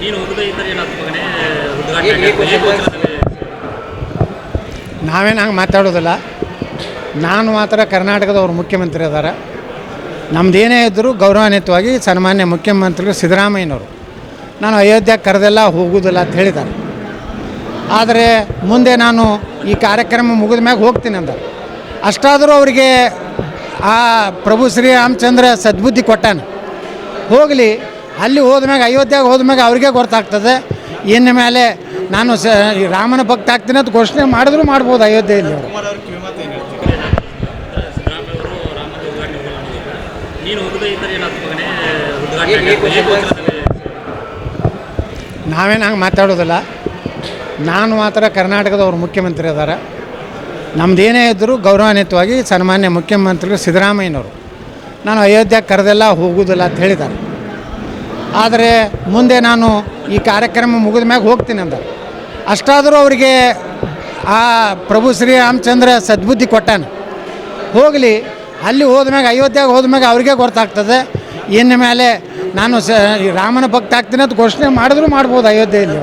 ನೀನು ನಾವೇನು ಹಂಗೆ ಮಾತಾಡೋದಿಲ್ಲ. ನಾನು ಮಾತ್ರ ಕರ್ನಾಟಕದವ್ರು ಮುಖ್ಯಮಂತ್ರಿ ಅದಾರ ನಮ್ದೇನೇ ಇದ್ದರೂ ಗೌರವಾನ್ವಿತವಾಗಿ ಸನ್ಮಾನ್ಯ ಮುಖ್ಯಮಂತ್ರಿಗಳು ಸಿದ್ದರಾಮಯ್ಯನವರು. ನಾನು ಅಯೋಧ್ಯೆ ಕರೆದೆಲ್ಲ ಹೋಗುವುದಿಲ್ಲ ಅಂತ ಹೇಳಿದ್ದಾರೆ. ಆದರೆ ಮುಂದೆ ನಾನು ಈ ಕಾರ್ಯಕ್ರಮ ಮುಗಿದ ಮ್ಯಾಗ ಹೋಗ್ತೀನಿ ಅಂದ. ಅಷ್ಟಾದರೂ ಅವರಿಗೆ ಆ ಪ್ರಭು ಶ್ರೀ ರಾಮಚಂದ್ರ ಸದ್ಬುದ್ಧಿ ಕೊಟ್ಟಾನೆ. ಹೋಗಲಿ ಅಲ್ಲಿ ಹೋದ್ಮ್ಯಾಗ ಅಯೋಧ್ಯೆಗೆ ಹೋದ್ಮ್ಯಾಗ ಅವ್ರಿಗೆ ಗೊತ್ತಾಗ್ತದೆ. ಇನ್ನು ಮೇಲೆ ನಾನು ಸ ರಾಮನ ಭಕ್ತ ಆಗ್ತೀನಿ ಅಂತ ಘೋಷಣೆ ಮಾಡಿದ್ರು ಮಾಡ್ಬೋದು ಅಯೋಧ್ಯೆಯಲ್ಲಿ ನಾವೇನು ಹಂಗೆ ಮಾತಾಡೋದಿಲ್ಲ. ನಾನು ಮಾತ್ರ ಕರ್ನಾಟಕದವ್ರು ಮುಖ್ಯಮಂತ್ರಿ ಅದಾರ. ನಮ್ದೇನೇ ಇದ್ದರೂ ಗೌರವಾನ್ವಿತವಾಗಿ ಸನ್ಮಾನ್ಯ ಮುಖ್ಯಮಂತ್ರಿಗಳು ಸಿದ್ದರಾಮಯ್ಯನವರು. ನಾನು ಅಯೋಧ್ಯೆ ಕರೆದೆಲ್ಲ ಹೋಗುವುದಿಲ್ಲ ಅಂತ ಹೇಳಿದ್ದಾರೆ. ಆದರೆ ಮುಂದೆ ನಾನು ಈ ಕಾರ್ಯಕ್ರಮ ಮುಗಿದ ಮ್ಯಾಗ ಹೋಗ್ತೀನಿ ಅಂತ ಅಷ್ಟಾದರೂ ಅವರಿಗೆ ಆ ಪ್ರಭು ಶ್ರೀ ರಾಮಚಂದ್ರ ಸದ್ಬುದ್ಧಿ ಕೊಟ್ಟಾನ. ಹೋಗಲಿ, ಅಲ್ಲಿ ಹೋದ್ಮ್ಯಾಗ ಅಯೋಧ್ಯೆಗೆ ಹೋದ್ಮ್ಯಾಗ ಅವ್ರಿಗೆ ಗೊತ್ತಾಗ್ತದೆ. ಇನ್ನು ಮೇಲೆ ನಾನು ಸ ರಾಮನ ಭಕ್ತ ಆಗ್ತೀನಿ ಅಂತ ಘೋಷಣೆ ಮಾಡಿದ್ರು ಮಾಡ್ಬೋದು ಅಯೋಧ್ಯೆಯಲ್ಲಿ